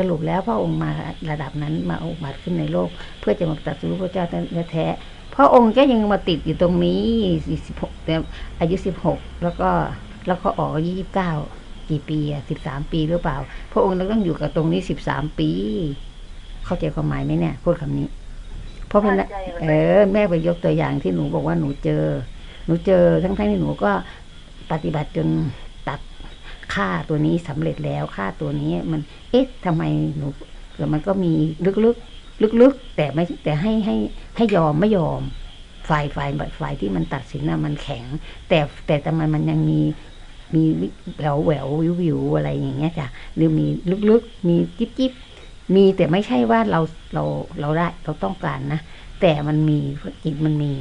สรุปแล้วพระองค์มาระดับนั้นมาอุบัติขึ้นในโลก เพื่อจะมาตรัสรู้พระเจ้าแท้ๆพระองค์ก็ยังมาติดอยู่ตรงนี้สิบหกแต่อายุสิบหกแล้วก็แล้วก็ออกยี่สิบเก้ากี่ปีอะสิบสามปีหรือเปล่า พระองค์ต้องอยู่กับตรงนี้สิบสามปี เข้าใจความหมายไหมเนี่ยพูดคำนี้ เพราะเป็นเออ แม่ไปยกตัวอย่างที่หนูบอกว่าหนูเจอ หนูเจอทั้งทั้งที่หนูก็ปฏิบัติจนตัด ค่าตัวนี้สำเร็จแล้วค่าตัวนี้มันเอ๊ะทำไมหนูแต่มันก็มีลึกๆ ลึกๆ แต่ไม่แต่ให้ให้ให้ยอมไม่ยอมฝ่ายฝ่ายฝ่ายที่มันตัดสินนะมันแข็ง แต่แต่ทำไมมันยังมีมีแหววแหวววิววิวอะไรอย่างเงี้ยจ้ะหรือมีลึกๆ มีจิ๊บจิ๊บมีแต่ไม่ใช่ว่าเราเราเราได้เราต้องการนะ แต่มันมีจิตมันมี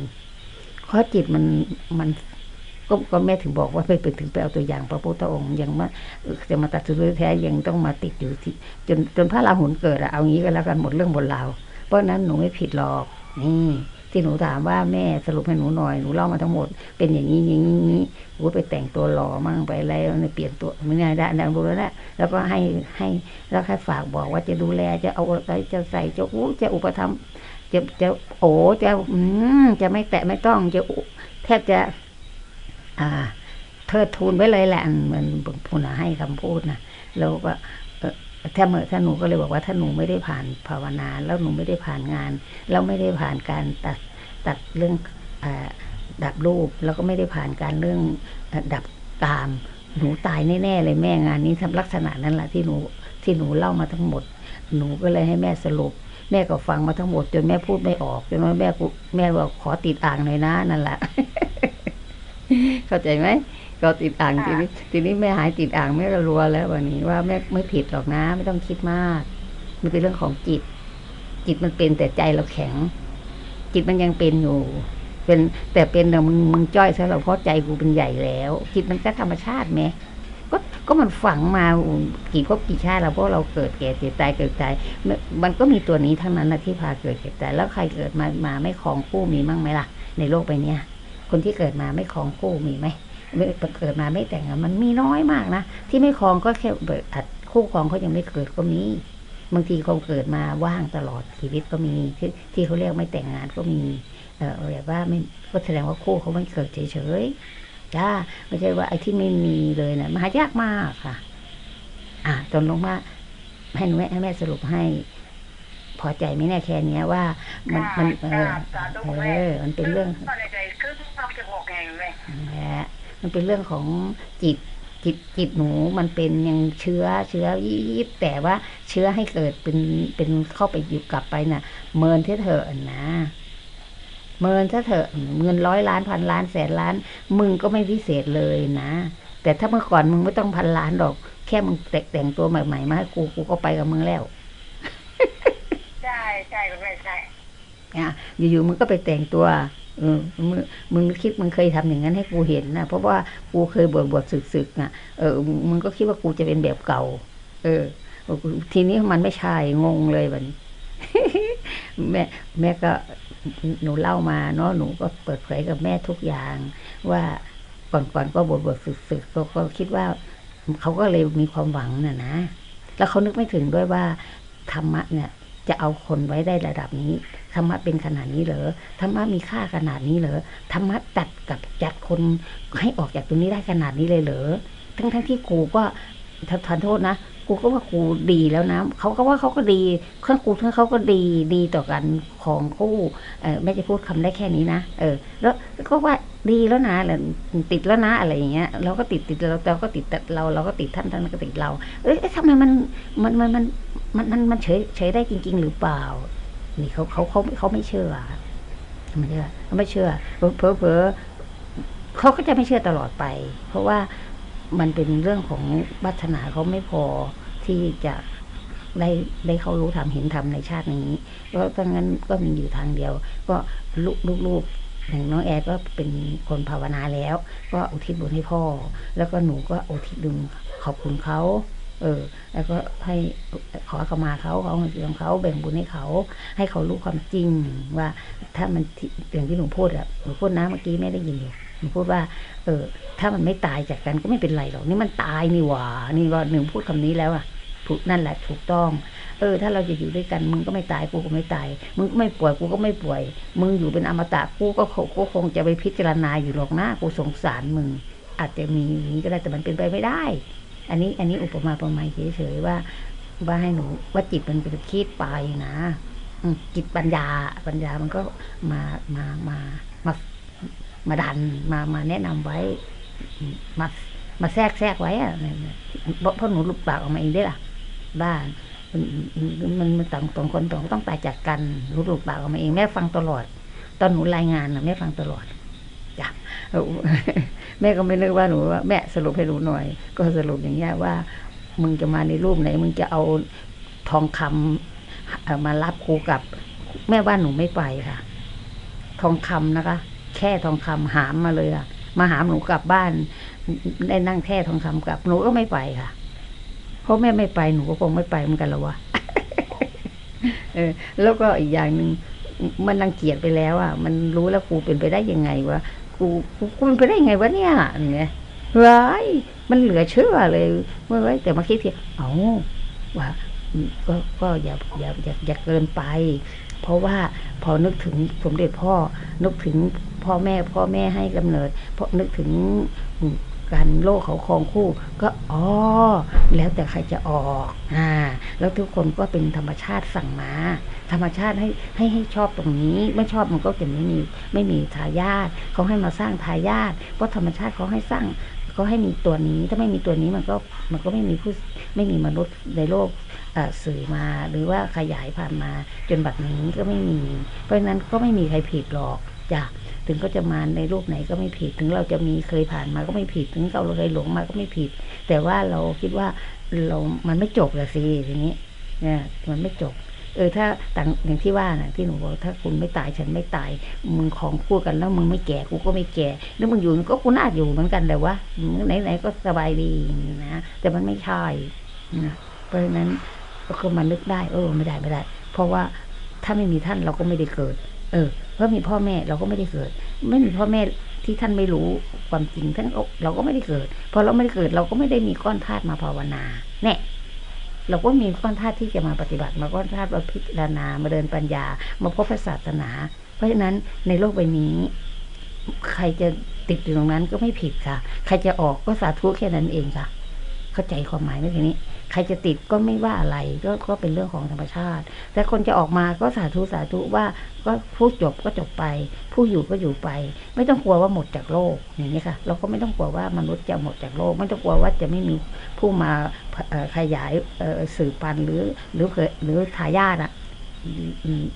เพราะจิตมันมัน ก็ก็แม่ถึงบอกว่าไปไปถึงไปเอาตัวอย่างพระพุทธองค์ยังมาจะมาตัดสุดแท้ยังต้องมาติดอยู่ที่จนจนพระราหุลเกิดอะเอางี้ก็แล้วกันหมดเรื่องบนเราเพราะนั้นหนูไม่ผิดหรอกนี่ที่หนูถามว่าแม่สรุปให้หนูหน่อยหนูเล่ามาทั้งหมด เป็นอย่างนี้อย่างนี้หนูไปแต่งตัวหล่อมั่งไปอะไรเปลี่ยนตัวไม่ได้ได้ดังรู้แล้วนะแล้วก็ให้ให้แล้วแค่ฝากบอกว่าจะดูแลจะเอาอะไรจะใส่จะอู้จะอุปถัมภ์จะจะโอ้จะอืมจะไม่แตะไม่ต้องจะแทบจะ เทิดทูนไว้เลยแหละเหมือนพูดนะให้คำพูดนะแล้วก็ถ้าเมื่อถ้าหนูก็เลยบอกว่าถ้าหนูไม่ได้ผ่านภาวนา แล้วหนูไม่ได้ผ่านงาน แล้วไม่ได้ผ่านการตัดตัดเรื่องอดับรูป แล้วก็ไม่ได้ผ่านการเรื่องดับตาม หนูตายแน่ๆเลยแม่งานนี้ทำลักษณะนั้นแหละที่หนูที่หนูเล่ามาทั้งหมด หนูก็เลยให้แม่สรุป แม่ก็ฟังมาทั้งหมด จนแม่พูดไม่ออกจนว่าแม่แม่บอกขอติดอ่างหน่อยนะนั่นแหละ เข้าใจไหมก็ติดอ่างทีนี้ทีนี้แม่หายติดอ่างแม่ก็รัวแล้ววันนี้ว่าแม่ไม่ผิดหรอกนะ ไม่ต้องคิดมาก มันเป็นเรื่องของจิต จิตมันเป็นแต่ใจเราแข็ง จิตมันยังเป็นอยู่ เป็นแต่เป็นแต่มึงมึงจ้อยซะเราเพราะใจกูเป็นใหญ่แล้ว จิตมันก็ธรรมชาติไหมก็ก็มันฝังมากี่ภพกี่ชาติแล้วเพราะเราเกิดแก่เจ็บตายเกิดตายมันก็มีตัวนี้ทั้งนั้นนะที่พาเกิดเจ็บตายแล้วใครเกิดมามาไม่คลองคู่มีมั่งไหมล่ะ ในโลกใบนี้ คนที่เกิดมาไม่คลองคู่มีไหมเกิดมาไม่แต่งงานมันมีน้อยมากนะที่ไม่คลองก็แค่เบิดอัดคู่ครองเขายังไม่เกิดก็มีบางทีเขาเกิดมาว่างตลอดชีวิตก็มีที่ที่เขาเรียกไม่แต่งงานก็มีเออแบบว่าไม่ก็แสดงว่าคู่เขาไม่เกิดเฉยๆจ้าไม่ใช่ว่าไอ้ที่ไม่มีเลยนะมันหายากมากค่ะ อะจนลงมาให้หนูให้แม่สรุปให้ พอใจไหมเนี่ยแค่นี้ว่า มันมันเออเออมันเป็นเรื่องมันเป็นเรื่องของจิตจิตจิตหนูมันเป็นยังเชื้อเชื้อยิบแต่ว่าเชื้อให้เกิดเป็นเป็นเข้าไปอยู่กลับไปน่ะ เมินเถอะนะเมินเถอะเงินร้อยล้านพันล้านแสนล้าน มึงก็ไม่พิเศษเลยนะ แต่ถ้าเมื่อก่อนมึงไม่ต้องพันล้านดอก แค่มึงแต่แต่งตัวใหม่ๆมาให้กูกูก็ไปกับมึงแล้ว ใช่คุณแม่ใช่อะอยู่ๆมึงก็ไปแต่งตัวเออมึงมึงคิดมึงเคยทำอย่างนั้นให้กูเห็นนะเพราะว่ากูเคยบวชบวชศึกศึกอะเออมึงก็คิดว่ากูจะเป็นแบบเก่า เออ ทีนี้มันไม่ใช่งงเลยแบบนี้แม่แม่ก็หนูเล่ามาเนาะหนูก็เปิดเผยกับแม่ทุกอย่าง ว่าก่อนก่อนก็บวชบวชศึกศึกก็ก็คิดว่าเขาก็เลยมีความหวังน่ะนะแล้วเขานึกไม่ถึงด้วยว่าธรรมะเนี่ย จะเอาคนไว้ได้ระดับนี้ธรรมะเป็นขนาดนี้เหรอธรรมะมีค่าขนาดนี้เหรอธรรมะจัดกับจัดคนให้ออกจากตรงนี้ได้ขนาดนี้เลยเหรอทั้งทั้งที่กูก็ทานโทษนะกูก็ว่ากูดีแล้วนะเขาก็ว่าเขาก็ดีเครื่องกูทั้งเขาก็ดีดีต่อกันของคู่เออไม่จะพูดคำได้แค่นี้นะเออ แล้วก็ว่าดีแล้วนะหรือติดแล้วนะอะไรอย่างเงี้ย เราก็ติดติดเราเราก็ติดเราเราก็ติดท่านท่านก็ติดเรา เอ้ยทำไมมันมันมันมัน มันมันมันเฉยเฉยได้จริง ๆ หรือเปล่า นี่เขาเขาเขาเขาไม่เชื่อไม่เชื่อเขาไม่เชื่อเพอเพอเขาก็จะไม่เชื่อตลอดไป เพราะว่ามันเป็นเรื่องของวัฒนาเขาไม่พอที่จะได้ได้เขารู้ทำเห็นทำในชาตินี้ก็เพราะงั้นก็มีอยู่ทางเดียว ก็ลูกลูกอย่างน้องแอร์ก็เป็นคนภาวนาแล้ว ก็อุทิศบุญให้พ่อ แล้วก็หนูก็อุทิศบุญขอบคุณเขา เออ แล้วก็ให้ขอขมาเขาเขาเงินของเขาแบ่งบุญให้เขา ให้เขารู้ความจริงว่า ถ้ามันอย่างที่หนูพูดอะหนูพูดนะเมื่อกี้ไม่ได้ยินอยู่หนูพูดว่า เออ ถ้ามันไม่ตายจากกันก็ไม่เป็นไรหรอกนี่มันตายนี่หว่านี่ว่าหนึ่งพูดคำนี้แล้วอะถูกนั่นแหละถูกต้อง เออ ถ้าเราจะอยู่ด้วยกัน มึงก็ไม่ตายกูก็ไม่ตาย มึงก็ไม่ป่วยกูก็ไม่ป่วย มึงอยู่เป็นอมตะกูก็คงก็คงจะไปพิจารณาอยู่หรอกนะกูสงสารมึงอาจจะมีอย่างนี้ก็ได้แต่มันเป็นไปไม่ได้ อันนี้อันนี้อุปมาประมาณเฉยๆว่า ว่าให้หนูว่าจิตมันเป็นคิดไปนะจิตปัญญาปัญญามันก็มามามามามาดันมามาแนะนำไว้ มามาแทรกแทรกไว้อะเนี่ยเพราะหนูหลุดปากออกมาเองได้ล่ะบ้านมันมันต่างต่างคนต่างต้องตายจากกันหนูหลุดปากออกมาเองแม่ฟังตลอด ตอนหนูรายงานนะแม่ฟังตลอด จ้ะแม่ก็ไม่นึกว่าหนูว่าแม่สรุปให้หนูหน่อย ก็สรุปอย่างเงี้ยว่า มึงจะมาในรูปไหน มึงจะเอาทองคำเอ่อมารับครูกับ แม่ว่าหนูไม่ไปค่ะ ทองคำนะคะ แค่ทองคำหามมาเลยอะมาหามหนูกลับบ้าน ได้นั่งแค่ทองคำกลับหนูก็ไม่ไปค่ะ เพราะแม่ไม่ไปหนูก็คงไม่ไปเหมือนกันละวะเออ แล้วก็อีกอย่างหนึ่งมันรังเกียจไปแล้วอะ มันรู้แล้วกูเป็นไปได้ยังไงวะ กูกูกูเป็นไปได้ไงวะเนี่ยเนี่ยร้ายมันเหลือเชื่อเลยเมื่อไว้แต่มาคิดทีเอาว่าก็ก็อย่าอย่าอย่าอย่าเกินไป เพราะว่าพอนึกถึงสมเด็จพ่อนึกถึงพ่อแม่พ่อแม่ให้กำเนิดเพราะนึกถึง การโลกเขาครองคู่ ก็อ๋อแล้วแต่ใครจะออกอ่าแล้วทุกคนก็เป็นธรรมชาติสั่งมา ธรรมชาติให้ให้ให้ชอบตรงนี้ ไม่ชอบมันก็จะไม่มีไม่มีทายาทเขาให้มาสร้างทายาทเพราะธรรมชาติเขาให้สร้างเขาให้มีตัวนี้ถ้าไม่มีตัวนี้มันก็มันก็ไม่มีผู้ไม่มีมนุษย์ในโลกเออสื่อมาหรือว่าขยายผ่านมาจนบัดนี้ก็ไม่มี เพราะฉะนั้นก็ไม่มีใครผิดหรอกจ้ะ ถึงก็จะมาในรูปไหนก็ไม่ผิด ถึงเราจะมีเคยผ่านมาก็ไม่ผิด ถึงเราเคยหลงมาก็ไม่ผิด แต่ว่าเราคิดว่าเรา มันไม่จบละสิทีนี้เนี่ยมันไม่จบ เออถ้าต่างอย่างที่ว่าน่ะที่หนูบอกถ้าคุณไม่ตายฉันไม่ตาย มึงของคู่กันแล้วมึงไม่แก่กูก็ไม่แก่แล้วมึงอยู่ก็กูน่าอยู่เหมือนกันแต่ว่าไหนๆก็สบายดีนะแต่มันไม่ใช่นะเพราะฉะนั้นก็มานึกได้ เออไม่ได้ไม่ได้ เพราะว่าถ้าไม่มีท่านเราก็ไม่ได้เกิด เออ เพราะมีพ่อแม่เราก็ไม่ได้เกิด ไม่มีพ่อแม่ที่ท่านไม่รู้ความจริงท่านก็เราก็ไม่ได้เกิดพอเราไม่ได้เกิด เราก็ไม่ได้มีก้อนธาตุมาภาวนาแน่เราก็มีก้อนธาตุที่จะมาปฏิบัติ มาก้อนธาตุมาพิจารณามาเดินปัญญา มาพบพระศาสนา เพราะฉะนั้นในโลกใบนี้ ใครจะติดอยู่ตรงนั้นก็ไม่ผิดค่ะ ใครจะออกก็สาธุแค่นั้นเองค่ะ เข้าใจความหมายไหมทีนี้ ใครจะติดก็ไม่ว่าอะไรก็ก็เป็นเรื่องของธรรมชาติ แต่คนจะออกมาก็สาธุสาธุว่าก็ผู้จบก็จบไป ผู้อยู่ก็อยู่ไป ไม่ต้องกลัวว่าหมดจากโลกอย่างนี้ค่ะ เราก็ไม่ต้องกลัวว่ามนุษย์จะหมดจากโลก ไม่ต้องกลัวว่าจะไม่มีผู้มาขยายเอ่อสืบพันธุ์หรือหรือเผยหรือทายาทอะ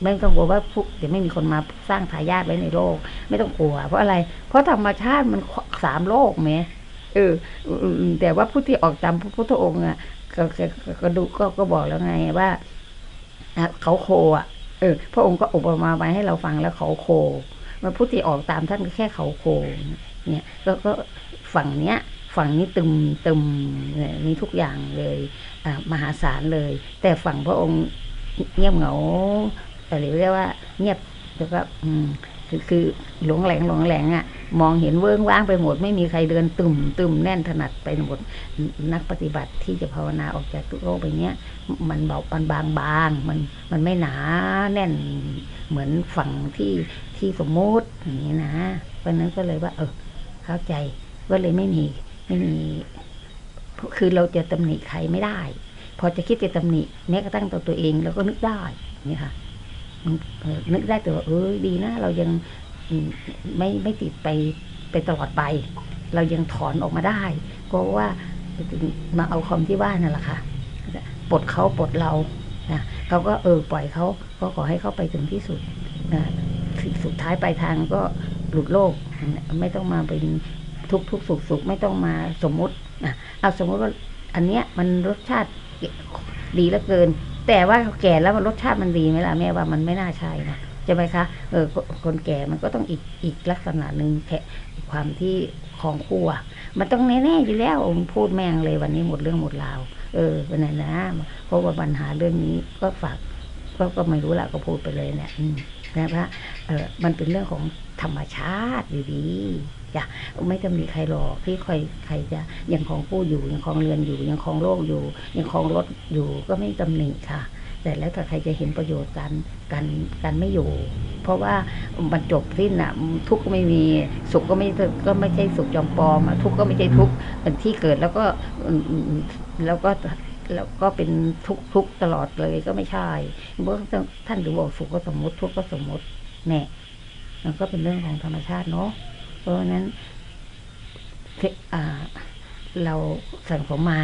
ไม่ต้องกลัวว่าผู้จะไม่มีคนมาสร้างทายาทไว้ในโลก ไม่ต้องกลัว เพราะอะไร เพราะธรรมชาติมันสามโลกไหมเออแต่ว่าผู้ที่ออกตามพระพุทธองค์อะ ก็ก็ก็ดูก็ก็บอกแล้วไงว่าเขาโคอะเออพระองค์ก็อุปมาไว้ให้เราฟังแล้วเขาโคมาผู้ที่ออกตามท่านก็แค่เขาโคเนี่ยก็ก็ฝั่งเนี้ยฝั่งนี้ตึมตึมเนี่ยมีทุกอย่างเลยอ่ามหาศาลเลย แต่ฝั่งพระองค์เงียบเหงาแต่เรียกว่าเงียบแล้วก็อืม คือคือหลงแหลงหลงแหลงอะ่ะ มองเห็นเวิ้งว้างไปหมด ไม่มีใครเดินตุ่มตุ่มแน่นถนัดไปหมด นักปฏิบัติที่จะภาวนาออกจากโลกไปเนี้ยมันเบาปันบางบางมันมันไม่หนาแน่นเหมือนฝั่งที่ที่สมมติอย่างนี้นะเพราะนั้นก็เลยว่า เออเข้าใจก็เลยไม่มีไม่มี คือเราจะตำหนิใครไม่ได้ พอจะคิดจะตำหนิแม้กระทั่งตัวตัวเองเราก็นึกได้นี่ค่ะ นึกได้แต่ว่าเออดีนะ เรายังไม่ไม่ติดไปไปตลอดไป เรายังถอนออกมาได้เพราะว่ามาเอาคอมที่ว่านั่นแหละค่ะปลดเขาปลดเรานะเขาก็เออปล่อยเขาก็ขอให้เขาไปถึงที่สุดนะสุดท้ายปลายทางก็หลุดโลก ไม่ต้องมาเป็นทุกทุกสุขสุขไม่ต้องมาสมมุตินะเอาสมมุติว่าอันเนี้ยมันรสชาติดีเหลือเกิน แต่ว่าแก่แล้วมันรสชาติมันดีไหมล่ะแม่ว่ามันไม่น่าใช่นะใช่ไหมคะเออคนแก่มันก็ต้องอีกอีกลักษณะหนึ่งแค่ความที่ของคู่อะมันต้องแน่ๆอยู่แล้วผมพูดแม่งเลยวันนี้หมดเรื่องหมดราวเออวันนั้นนะเพราะว่าปัญหาเรื่องนี้ก็ฝากก็ก็ไม่รู้ละก็พูดไปเลยเนี่ยนะว่าเออมันเป็นเรื่องของธรรมชาติอยู่ดี จ้ะไม่จะมีใครหรอกที่ใครใครจะยังของผู้อยู่ยังของเรือนอยู่ยังของโลกอยู่ยังของรถอยู่ก็ไม่ตำหนิค่ะ แต่แล้วแต่ใครจะเห็นประโยชน์กันกันกันไม่อยู่ เพราะว่ามันจบสิ้นอะทุกข์ก็ไม่มีสุขก็ไม่ก็ไม่ใช่สุขจอมปลอมอะทุกข์ก็ไม่ใช่ทุกข์เป็นที่เกิดแล้วก็แล้วก็แล้วก็เป็นทุกทุกตลอดเลยก็ไม่ใช่เพราะท่านถึงบอกสุขก็สมมติทุกข์ก็สมมติแน่มันก็เป็นเรื่องของธรรมชาติเนาะ เพราะนั้นเราสั่งสมมา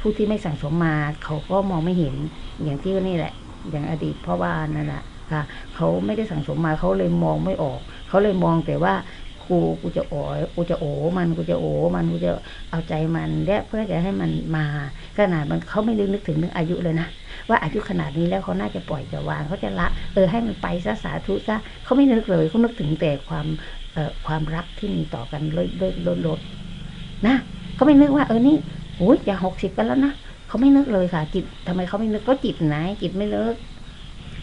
ผู้ที่ไม่สั่งสมมาเขาก็มองไม่เห็นอย่างที่นี่แหละ อย่างอดีตพราะว่านนั่นแหละค่ะเขาไม่ได้สั่งสมมาเขาเลยมองไม่ออก เขาเลยมองแต่ว่ากูกูจะอ๋อกูจะโอมันกูจะโอมันกูจะเอาใจมันและเพื่อจะให้มันมาขนาดมันเขาไม่ได้นึกถึงเรื่องอายุเลยนะว่าอายุขนาดนี้แล้วเขาน่าจะปล่อยจะวางเขาจะละเออให้มันไปซะสาธุซะเขาไม่นึกเลยเขานึกถึงแต่ความ ความรักที่มีต่อกันลดลดลดลดนะเขาไม่นึกว่าเออนี่โอ้ยจะหกสิบกันแล้วนะเขาไม่นึกเลยค่ะ จิตทำไมเขาไม่นึกก็จิตไหน จิตไม่เลิก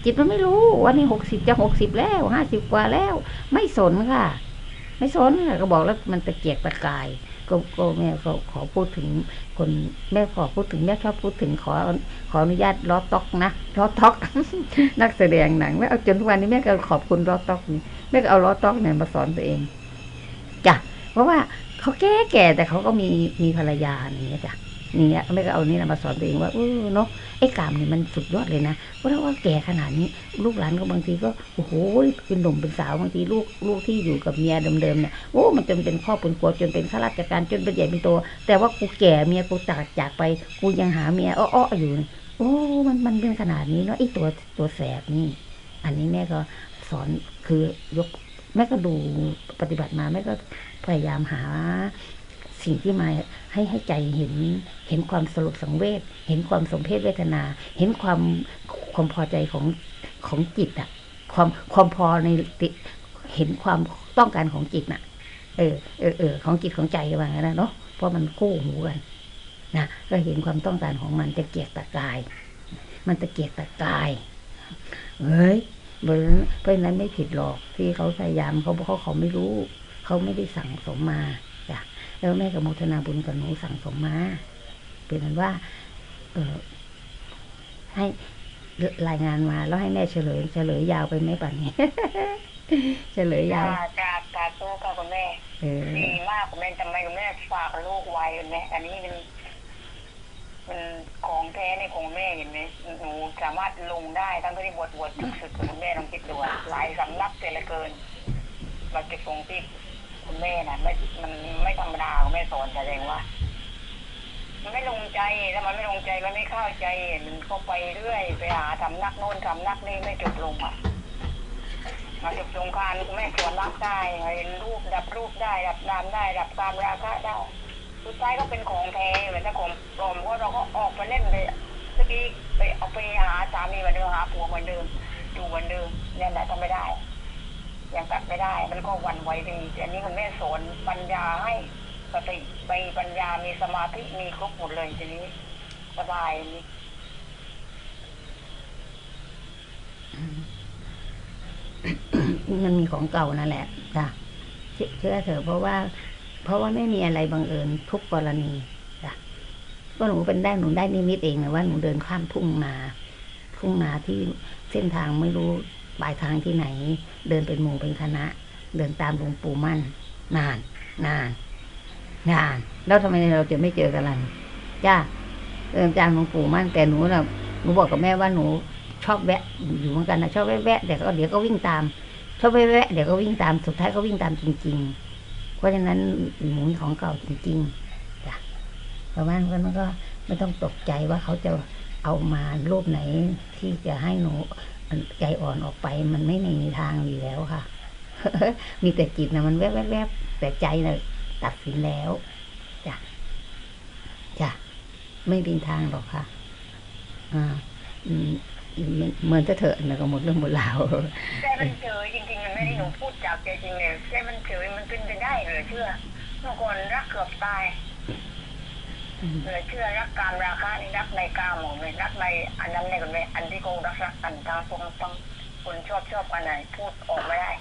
จิตมันไม่รู้ว่านี่หกสิบจะหกสิบแล้วห้าสิบกว่าแล้ว ไม่สนค่ะ ไม่สนค่ะก็บอกแล้วมันตะเกียกตะกาย ก็ก็แม่ก็ขอพูดถึงคนแม่ขอพูดถึงแม่ชอบพูดถึงขอขออนุญาตล้อต็อกนะล้อต็อก นักแสดงหนังแม่เอาจนทุกวันนี้แม่ก็ขอบคุณล้อต็อกนี่แม่ก็เอาล้อต็อกเนี่ยมาสอนตัวเองจ้ะเพราะว่าเขาแก่แก่แต่เขาก็มีมีภรรยาอย่างเงี้ยจ้ะ นี่แม่ก็เอานี่นะมาสอนตัวเองว่าเออเนาะไอ้กามเนี่ยมันสุดยอดเลยนะเพราะว่าแก่ขนาดนี้ ลูกหลานก็บางทีก็โอ้โหเป็นหนุ่มเป็นสาวบางทีลูกลูกที่อยู่กับเมียเดิมๆเนี่ยโอ้มันจนเป็นครอบเป็นครัวจนเป็นข้าราชการจนเป็นใหญ่เป็นโตแต่ว่ากูแก่เมียกูจากจากไปกูยังหาเมียอ้อๆอยู่ โอ้มันมันเป็นขนาดนี้เนาะไอ้ตัวตัวแสบนี่ อันนี้แม่ก็สอนคือยกแม่ก็ดูปฏิบัติมาแม่ก็พยายามหา สิ่งที่มาให้ให้ใจเห็นเห็นความสลดสังเวชเห็นความสมเพศเวทนา เห็นความความพอใจของของจิตอะความความพอในติเห็นความต้องการของจิตน่ะ เออเออเออของจิตของใจว่างั้นนะเนาะเพราะมันคู่หูกันนะก็เห็นความต้องการของมันจะเกียกตะกาย มันตะเกียกตะกายเฮ้ยเพราะฉะนั้นเพราะฉะนั้นไม่ผิดหรอกที่เขาพยายามเขาเพราะเขาไม่รู้ เขาไม่ได้สั่งสมมา แล้วแม่กับโมทนาบุญกับหนูสั่งสมมาเป็นนั้นว่า เออให้รายงานมาแล้วให้แม่เฉลย เฉลยยาวไปไหมป่านนี้เฉลยยาจ้าวจ้าสาธุค่ะคุณแม่เออดีมากคุณแม่ทำไมคุณแม่ฝากลูกไว้คุณแม่อันนี้มันมันของแท้ในของแม่เห็นไหมหนูสามารถลงได้ทั้งที่บวชบวชศึกคุณแม่ลองคิดดูอะหลายสำนักเสียเหลือเกินเราจะส่งที่ คุณแม่น่ะไม่มันไม่ธรรมดาคุณแม่สอนแสดงว่า มันไม่ลงใจแล้วมันไม่ลงใจมันไม่เข้าใจมันก็ไปเรื่อย ไปหาทำนักโน้นทำนักนี่ไม่จบลงอะมาจบสงกรารคุณแม่สวนรักได้เห็นรูปดับรูปได้ดับนามได้ดับตามราคะได้สุดท้ายก็เป็นของแท้เหมือนถ้าของปลอมเพราะเราก็ออกไปเล่นไปเมื่อกี้ไปเอาไปหาสามีเหมือนเดิมหาผัวเหมือนเดิมอยู่เหมือนเดิมเนี่ยแหละทำไม่ได้ ยังตัดไม่ได้ มันก็วันไหวไปอีกอันนี้คุณแม่สอนปัญญาให้สติไปปัญญามีสมาธิมีครบหมดเลยทีนี้สบายนี่มันมีของเก่านั่นแหละจ้ะเชื่อเชื่อเถอะเพราะว่า เพราะว่าไม่มีอะไรบังเอิญทุกกรณีจ้ะก็หนูเป็นได้หนูได้นิมิตเองนะว่าหนูเดินข้ามทุ่งนา ทุ่งนาที่เส้นทางไม่รู้ ปลายทางที่ไหน เดินเป็นหมู่เป็นคณะ เดินตามหลวงปู่มั่น นาน นาน นาน แล้วทำไมเราจะไม่เจอกันล่ะจ้าเดินตามหลวงปู่มั่นแต่หนูน่ะหนูบอกกับแม่ว่าหนูชอบแวะอยู่เหมือนกันนะชอบแวะแวะแต่ก็เดี๋ยวก็วิ่งตาม ชอบแวะแวะเดี๋ยวก็วิ่งตามสุดท้ายก็วิ่งตามจริง ๆ เพราะฉะนั้นหมูของเก่าจริงๆจ้ะประมาณนั้นก็ไม่ต้องตกใจว่าเขาจะเอามารูปไหนที่จะให้หนู ใจอ่อนออกไปมันไม่มีทางอยู่แล้วค่ะ มีแต่จิตนะมันแวบแวบแวบแต่ใจนะตัดสินแล้วจ้ะจ้ะไม่มีทางหรอกค่ะ อ่าเหมือนจะเถอะนะก็หมดเรื่องหมดราวใจมันเฉยจริงๆมันไม่ได้หนูพูดจากใจจริงเลยใจมันเฉยมันเป็นไปได้เหรือเชื่อเมื่อก่อนรักเกือบตาย เหลือเชื่อรักการราคานี่รักในกามหมดเลยรักในอันนั้นในคนในอันที่เขารักรักกันทางตรงต้องคนชอบชอบอันไหนพูดออกไม่ได้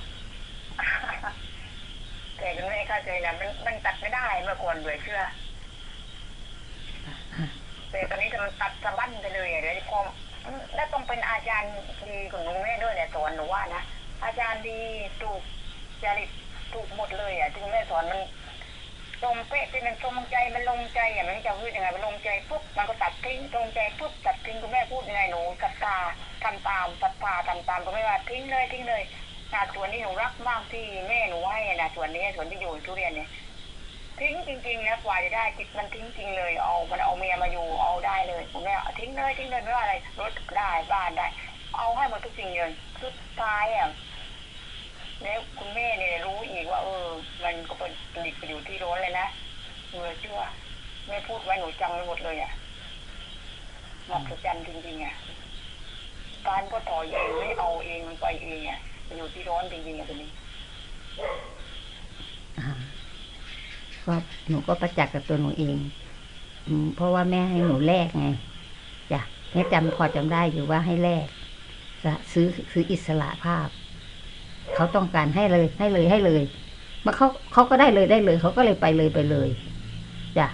แต่คุณแม่เข้าใจนะมันมันตัดไม่ได้เมื่อก่อนเหลือเชื่อแต่ตอนนี้มันตัดสะบั้นไปเลยอะเดี๋ยวพอแล้วต้องเป็นอาจารย์ดีของหนูแม่ด้วยเนี่ยสอนหนูว่านะอาจารย์ดีถูกจริตถูกหมดเลยอะที่คุณแม่สอนมัน ตรงเป๊ะที่มันตรงใจมันลงใจอะมันจะพูดยังไงมันลงใจปุ๊บมันก็ตัดทิ้งตรงใจปุ๊บตัดทิ้งคุณแม่พูดยังไงหนูศรัทธาทำตามศรัทธาทำตามคุณแม่ว่าทิ้งเลยทิ้งเลยนาส่วนนี้หนูรักมากที่แม่หนูให้นะส่วนนี้ส่วนที่อยู่ทุเรียนเนี่ยทิ้งจริงๆนะกว่าจะได้จิตมันทิ้งจริงเลยเอา มันเอาเมียมาอยู่เอาได้เลยผมแม่ทิ้งเลยทิ้งเลยไม่ว่าอะไรรถได้บ้านได้ เอาให้หมดทุกสิ่งเลยสุดท้ายอะ แล้วคุณแม่เนี่ยรู้อีกว่า เออ มันก็เป็นหลีกไปอยู่ที่ร้อนเลยนะเออเชื่อแม่พูดไว้หนูจำไว้หมดเลยอะมหัศจรรย์จริงๆอะการก็ถอยเองไม่เอาเองมันไปเองอะไปอยู่ที่ร้อนจริงๆอะตัวนี้ก็หนูก็ประจักษ์กับตัวหนูเองอืเพราะว่าแม่ให้หนูแลกไงจ้ะแม่จำพอจำได้อยู่ว่าให้แลกจะซื้อซื้ออิสระภาพ เขาต้องการให้เลยให้เลยให้เลยมาเขาเขาก็ได้เลยได้เลย เขาก็เลยไปเลยไปเลยจ้ะ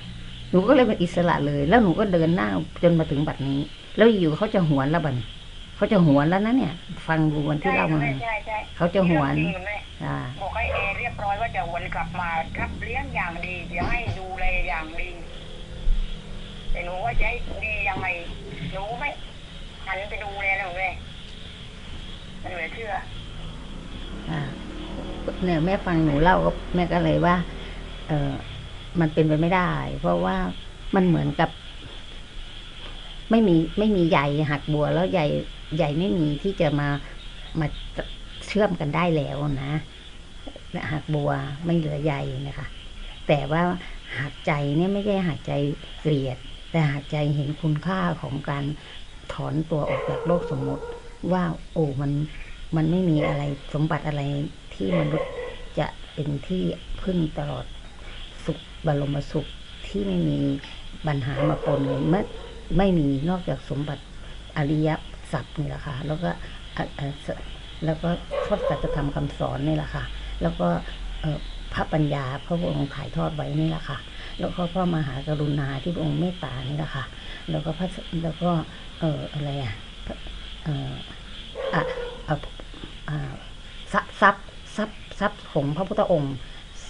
หนูก็เลยเป็นอิสระเลย แล้วหนูก็เดินหน้าจนมาถึงบัดนี้ แล้วอยู่เขาจะหวนแล้วบัดนี้เขาจะหวนแล้วนะเนี่ย ฟังดูวันที่ใช่เล่ามาใช่ใช่ใช่เขาจะหวนจริงๆคุณแม่อ่าบอกให้เอเรียบร้อยว่าจะวนกลับมารับเลี้ยงอย่างดีจะให้ดูแลอย่างดีแต่หนูว่าจะให้ดียังไงหนูไม่หันไปดูแลแล้วแม่มันเหลือเชื่ออ่า เนี่ยแม่ฟังหนูเล่าก็แม่ก็เลยว่า เออมันเป็นไปไม่ได้ เพราะว่ามันเหมือนกับ ไม่มีไม่มีใยหักบัวแล้วใยใยไม่มีที่จะมามาเชื่อมกันได้แล้วนะหักบัวไม่เหลือใยนะคะ แต่ว่าหักใจเนี่ยไม่ใช่หักใจเกลียด แต่หักใจเห็นคุณค่าของการถอนตัวออกจากโลกสมมติ ว่า โอ้มันมันไม่มีอะไรสมบัติอะไร ที่มนุษย์จะเป็นที่พึ่งตลอดสุขบรมสุขที่ไม่มีปัญหามาปนเลยไม่ไม่มีนอกจากสมบัติอริยสัพนี่แหละค่ะแล้วก็แล้วก็พระสัจธรรมคำสอนนี่แหละค่ะ แล้วก็พระปัญญาพระองค์ถ่ายทอดไว้นี่แหละค่ะ แล้วก็พระมหากรุณาที่พระองค์เมตตานี่แหละค่ะ แล้วก็พระแล้วก็เอ่ออะไรอะเอ่ออะอะทรัพย์ ทรัพย์ทรัพย์ของพระพุทธองค์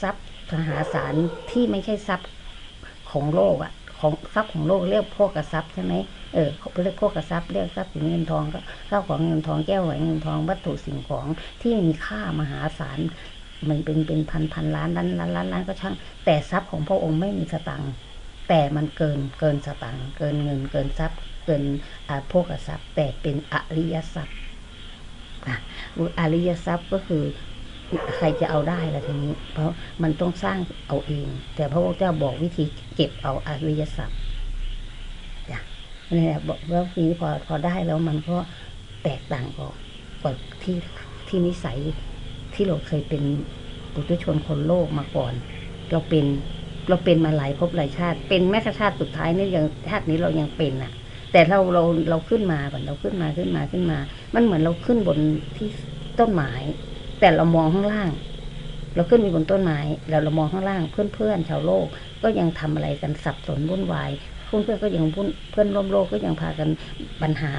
ทรัพย์มหาศาลที่ไม่ใช่ทรัพย์ของโลกอะของทรัพย์ของโลกเรียกพวกกระทรัพย์ใช่ไหมเออเขาเรียกพวกกระทรัพย์เรียกทรัพย์เงินทองก็ข้าวของเงินทองแก้วแหวนเงินทองวัตถุสิ่งของที่มีค่ามหาศาลมันเป็นเป็นพันพันล้านล้านล้านล้านล้านก็ช่าง แต่ทรัพย์ของพระองค์ไม่มีสตังค์แต่มันเกินเกินสตังค์เกินเงินเกินทรัพย์ เกินอ่าพวกทรัพย์แต่เป็นอริยทรัพย์อริยทรัพย์ก็คือ ใครจะเอาได้ล่ะทีนี้ เพราะมันต้องสร้างเอาเอง แต่พระพุทธเจ้าบอกวิธีเก็บเอาอริยทรัพย์จ้ะนี่แหละบอกว่าทีนี้พอพอได้แล้วมันก็แตกต่างกว่ากว่าที่ที่นิสัยที่เราเคยเป็นปุถุชนคนโลกมาก่อน เราเป็นเราเป็นมาหลายภพหลายชาติ เป็นแม้กระชาติสุดท้ายนี่ยังชาตินี้เรายังเป็นอะ แต่เราเราเราขึ้นมาก่อนเราขึ้นมาขึ้นมาขึ้นมา มันเหมือนเราขึ้นบนที่ต้นไม้ แต่เรามองข้างล่าง เราขึ้นไปบนต้นไม้แล้วเรามองข้างล่าง เพื่อนๆชาวโลกก็ยังทำอะไรกันสับสนวุ่นวายเพื่อนๆก็ยังเพื่อนร่วมโลกก็ยังพากันปัญหา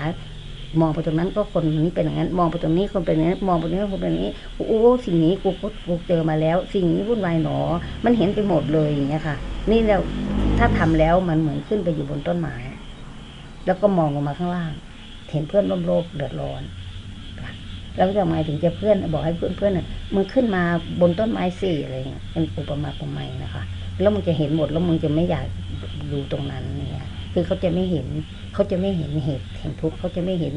มองไปตรงนั้นก็คนนี้เป็นอย่างนั้น มองไปตรงนี้คนเป็นอย่างนั้นมองไปตรงนี้คนเป็นอย่างนี้โอ้โหสิ่งนี้กูกูเจอมาแล้ว สิ่งนี้วุ่นวายหนอ มันเห็นไปหมดเลยอย่างเงี้ยค่ะ นี่เราถ้าทำแล้วมันเหมือนขึ้นไปอยู่บนต้นไม้แล้วก็มองลงมาข้างล่าง เห็นเพื่อนร่วมโลกเดือดร้อน แล้วจะหมายถึงจะเพื่อนบอกให้เพื่อนเพื่อนน่ะมึงขึ้นมาบนต้นไม้สี่อะไรเงี้ยเป็นอุปมาอุปไมยนะคะ แล้วมึงจะเห็นหมดแล้วมึงจะไม่อยากดูตรงนั้นเนี่ยคือเขาจะไม่เห็นเขาจะไม่เห็นเหตุแห่งทุกข์เขาจะไม่เห็น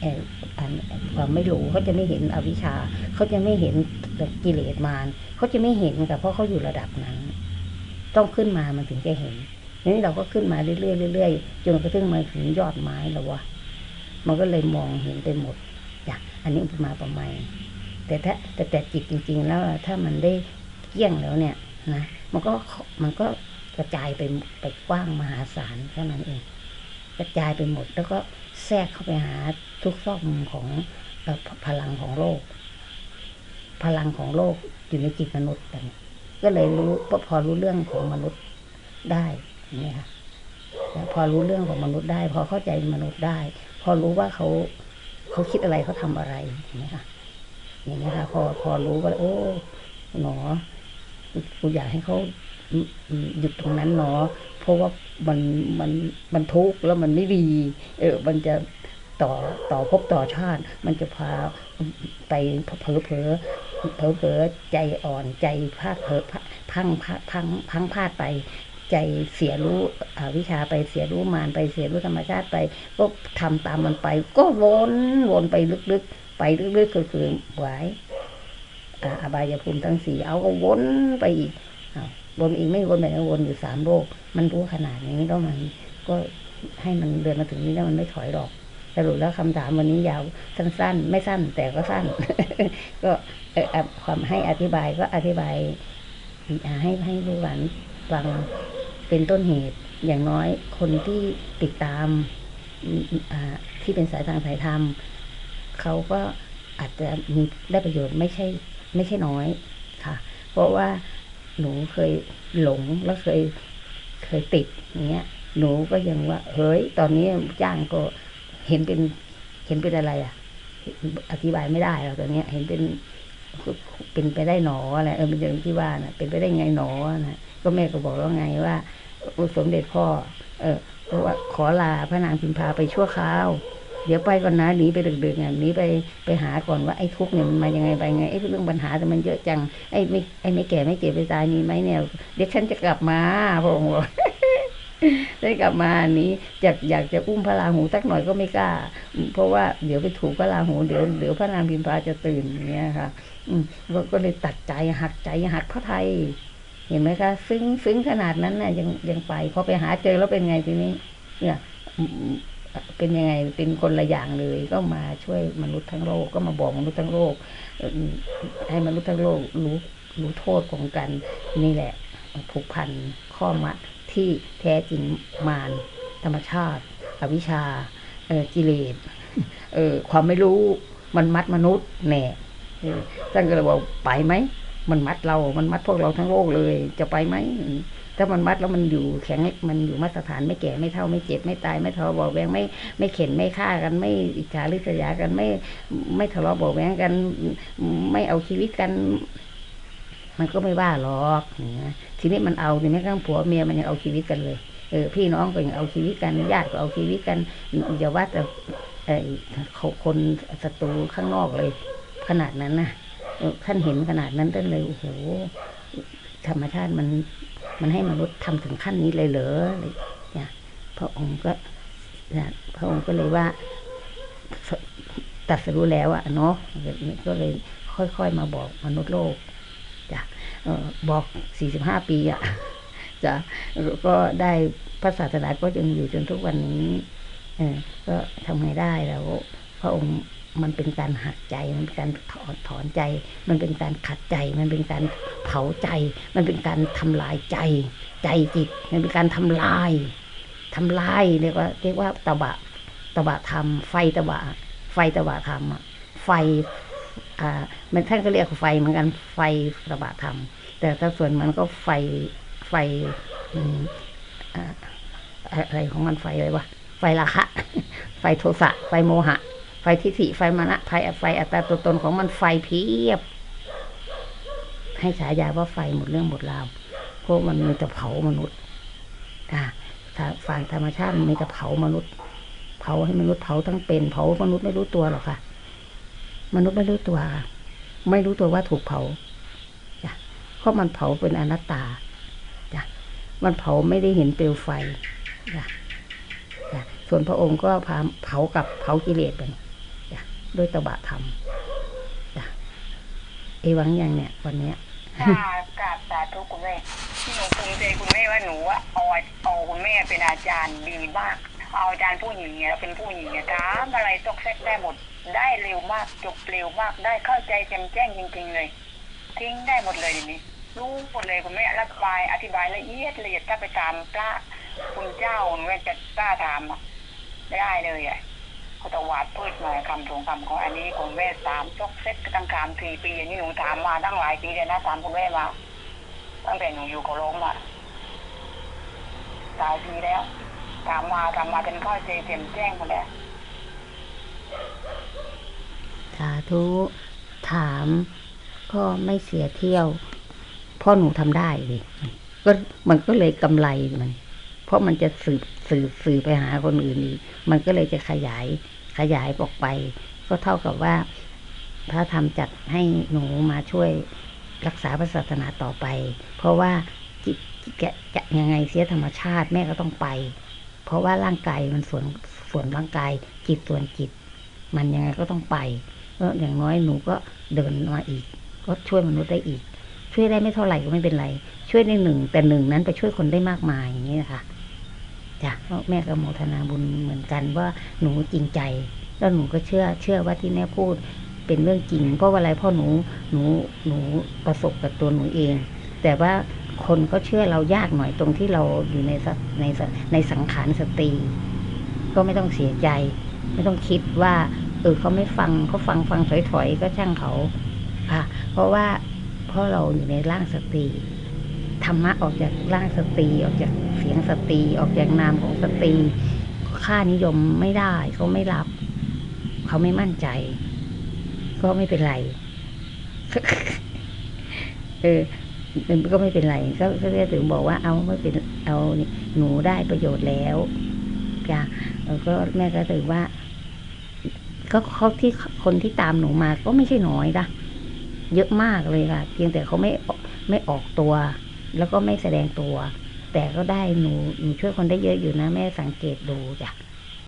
เอออันความไม่รู้เขาจะไม่เห็นอวิชชาเขาจะไม่เห็นกิเลสมารเขาจะไม่เห็นกับเพราะเขาอยู่ระดับนั้น ต้องขึ้นมามันถึงจะเห็นนี้เราก็ขึ้นมาเรื่อยๆเรื่อยๆจนกระทั่งมาถึงยอดไม้แล้ววะมันก็เลยมองเห็นไปหมด จ้ะอันนี้อุปมาประไมยแต่ถ้าแต่แต่จิตจริง ๆ แล้วถ้ามันได้เกี่ยงแล้วเนี่ยนะมันก็มันก็เอระจายไปไปกว้างมหาศาลเท่นั้นเอง กระจายไปหมดแล้วก็แทรกเข้าไปหาทุกซอกมุมของอพลังของโลก พลังของโลกอยู่ในจิตมนุษย์กันก็เลยรู้พอรู้เรื่องของมนุษย์ได้เนไหมคะพอรู้เรื่องของมนุษย์ได้ พอเข้าใจมนุษย์ได้ พอรู้ว่าเขา เขาคิดอะไรเขาทำอะไรเห็นไหมคะอย่างนี้ค่ะ พอพอรู้ว่าโอ้หนอกูอยากให้เขาหยุดตรงนั้นหนอเพราะว่ามันมันมันทุกข์แล้วมันไม่ดี เออ มันจะต่อต่อภพต่อชาติ มันจะพาไปเผลอเผลอเผลอเผลอใจอ่อนใจพลาดเผลอพังพังพังพังพลาดไป ใจเสียรู้อวิชาไปเสียรู้มารไปเสียรู้ธรรมชาติไป ก็ทำตามมันไป ก็วนวนไปลึกๆ ไปลึกๆก็คือไหวอ่าอบายภูมิทั้งสี่เอาก็วนไปอีกวนอีกไม่วนไปนะวนอยู่สามโลก มันรู้ขนาดนี้แล้วมันก็ให้มันเดินมาถึงนี้แล้วมันไม่ถอยหรอกสรุปแล้วคำถามวันนี้ยาวสั้นๆ ไม่สั้นแต่ก็สั้น ก็ความให้อธิบายก็อธิบายให้ให้ลูกหลานฟัง เป็นต้นเหตุอย่างน้อยคนที่ติดตามที่เป็นสายทางสายธรรมเขาก็อาจจะมีได้ประโยชน์ไม่ใช่ไม่ใช่น้อยค่ะ เพราะว่าหนูเคยหลงแล้วเคยเคยติดอย่างเงี้ย หนูก็ยังว่า เฮ้ย ตอนนี้จ้างก็เห็นเป็นเห็นเป็นอะไรอะ อธิบายไม่ได้หรอกตอนเนี้ยเห็นเป็น เป็นไปได้หนออะไรเออเป็นอย่างที่ว่านะเป็นไปได้ไงหนอนะก็แม่ก็บอกแล้วไงว่าสมเด็จพ่อ เออเพราะว่าขอลาพระนางพิมพาไปชั่วคราว เดี๋ยวไปก่อนนะหนีไปดึกๆอะหนีไปไปหาก่อนว่าไอ้ทุกข์เนี่ยมันมายังไงไปไงไอ้เรื่องปัญหาแต่มันเยอะจังไอ้ไม่ไอ้ไม่แก่ไม่เจ็บไม่ตายมีไหมเนี่ยเดี๋ยวฉันจะกลับมาพระองค์ ได้กลับมานี้อยากอยากจะอุ้มพระราหูสักหน่อยก็ไม่กล้า เพราะว่าเดี๋ยวไปถูกพระราหูเดี๋ยวเดี๋ยวพระนางพิมพาจะตื่นอย่างเงี้ยค่ะ อืมก็เลยตัดใจหักใจหักพระไทย เห็นไหมคะ ซึ้งซึ้งขนาดนั้นน่ะยังยังไปพอไปหาเจอแล้วเป็นไงทีนี้ เนี่ยเป็นยังไงเป็นคนละอย่างเลยก็มาช่วยมนุษย์ทั้งโลกก็มาบอกมนุษย์ทั้งโลกให้มนุษย์ทั้งโลกรู้รู้โทษของกันนี่แหละผูกพันข้อมัด ที่แท้จริงมารธรรมชาติ อวิชชากิเลสเออความไม่รู้มันมัดมนุษย์แน่ท่านก็เลยบอกไปไหมมันมัดเรา มันมัดพวกเราทั้งโลกเลย จะไปไหมถ้ามันมัดแล้วมันอยู่แข็งมันอยู่มาตรฐานไม่แก่ไม่เท่าไม่เจ็บไม่ตายไม่ทะเลาะบอกแวงไม่ไม่เข็นไม่ฆ่ากันไม่อิจฉาริษยากันไม่ไม่ทะเลาะเบอกแวงกัน ไม่เอาชีวิตกัน มันก็ไม่ว่าหรอกอย่างเงี้ยทีนี้มันเอาทีนี้ข้างผัวเมียมันยังเอาชีวิตกันเลยเออพี่น้องก็ยังเอาชีวิตกันญาติก็เอาชีวิตกันอย่าว่าแต่เอ่อคนศัตรูข้างนอกเลย ขนาดนั้นนะท่านเห็นขนาดนั้นท่านเลยโอ้โหธรรมชาติมันมันให้มนุษย์ทำถึงขั้นนี้เลยเหรอเนี่ยพระองค์ก็นี่ยพระองค์ก็เลยว่าตัดสรู้แล้วอะเนาะก็เลยค่อยๆมาบอกมนุษย์โลก บอกสี่สิบห้าปีอะจ้ะก็ได้พระศาสนาก็ยังอยู่จนทุกวันนี้ก็ทำไงได้แล้ว พระองค์มันเป็นการหักใจ มันเป็นการถอนถอนใจ มันเป็นการขัดใจ มันเป็นการเผาใจ มันเป็นการทำลายใจ ใจจิต มันเป็นการทำลายทำลายเรียกว่าเรียกว่าตบะตบะธรรม ไฟตบะ ไฟตบะธรรมอะไฟ อ่ามันท่านก็เรียกไฟเหมือนกันไฟตบะธรรม แต่ถ้าส่วนมันก็ไฟไฟอะไรของมันไฟอะไรวะไฟราคะ ไฟโทสะ ไฟโมหะ ไฟทิฏฐิไฟมานะไฟไฟอัตตาตัวตนของมันไฟเพียบ ให้ฉายาว่าไฟหมดเรื่องหมดราวเพราะมันมีแต่เผามนุษย์อ่าถ้าฝ่ายธรรมชาติมันมีแต่เผามนุษย์ เผาให้มนุษย์เผาทั้งเป็น เผามนุษย์ไม่รู้ตัวหรอกค่ะ มนุษย์ไม่รู้ตัวไม่รู้ตัวว่าถูกเผาจ้ะเพราะมันเผาเป็นอนัตตาจ้ะมันเผาไม่ได้เห็นเปลวไฟจ้ะจ้ะส่วนพระองค์ก็พาเผากับเผากิเลสไปจ้ะด้วยตบะธรรมจ้ะเอวังยังเนี่ย วันเนี้ยกราบสาธุคุณแม่ที่หนูภูมิใจคุณแม่ว่าหนูอะเอาเอาคุณแม่เป็นอาจารย์ดีมาก เอาอาจารย์ผู้หญิงเนี่ยเป็นผู้หญิงเนี่ยถามอะไรตกเซกได้หมด ได้เร็วมากจบเร็วมากได้เข้าใจแจ่มแจ้งจริง ๆ เลย ทิ้งได้หมดเลยทีนี้รู้หมดเลยคุณแม่อธิบายอธิบายละเอียดละเอียดถ้าไปตามพระคุณเจ้าหนูจะกล้าถามอะไม่ได้เลยอะเขาตวาดพืชมาคำทงคำของอันนี้คุณแม่สามซกเซ็ตตั้งคามสี่ปีอย่างนี้หนูถามมาตั้งหลายปีเลยนะถามคุณแม่มาตั้งแต่หนูอยู่กับล้มอะหลายปีแล้ว ถามมาถามมาจนข้าใจเต็มแจ้งหมดแล้วสาธุถาม ก็ไม่เสียเที่ยวเพ่อหนูทำได้ดิก็มันก็เลยกำไรมัน เพราะมันจะสืบสืบสื่อไปหาคนอื่นอีกมันก็เลยจะขยายขยายออกไป ก็เท่ากับว่าพระธรรมจัดให้หนูมาช่วยรักษาพระศาสนาต่อไป เพราะว่าจิตจะจะยังไงเสียธรรมชาติแม่ก็ต้องไป ราะว่าร่างกายมันส่วนส่วนร่างกายจิตส่วนจิต มันยังไงก็ต้องไปก็อย่างน้อยหนูก็เดินมาอีก ก็ช่วยมนุษย์ได้อีก ช่วยได้ไม่เท่าไหร่ก็ไม่เป็นไร ช่วยได้หนึ่งแต่หนึ่งนั้นไปช่วยคนได้มากมายอย่างนี้นะคะจ้ะแม่ก็โมทนาบุญเหมือนกันว่าหนูจริงใจ แล้วหนูก็เชื่อเชื่อว่าที่แม่พูดเป็นเรื่องจริงเพราะว่าอะไรพราะหนูหนูหนูประสบกับตัวหนูเอง แต่ว่า คนก็เชื่อเรายากหน่อยตรงที่เราอยู่ในสในสในสังขารสตรี ก็ไม่ต้องเสียใจ ไม่ต้องคิดว่าเออเขาไม่ฟังเขาฟังฟังถอยๆก็ช่างเขาค่ะ เพราะว่าเพราะเราอยู่ในร่างสตรีธรรมะออกจากร่างสตรีออกจากเสียงสตรีออกจากนามของสตรีค่านิยมไม่ได้เขาไม่รับ เขาไม่มั่นใจ ก็ไม่เป็นไร เออ ก็ไม่เป็นไรก็ก็เลยถึงบอกว่าเอาไม่เป็นเอาหนูได้ประโยชน์แล้วจ้ะก็แม่ก็ถือว่า ก็เขาที่คนที่ตามหนูมาก็ไม่ใช่น้อยนะเยอะมากเลยค่ะ เพียงแต่เขาไม่ไม่ออกตัว แล้วก็ไม่แสดงตัว แต่ก็ได้หนูหนูช่วยคนได้เยอะอยู่นะ แม่สังเกตดูจ้ะ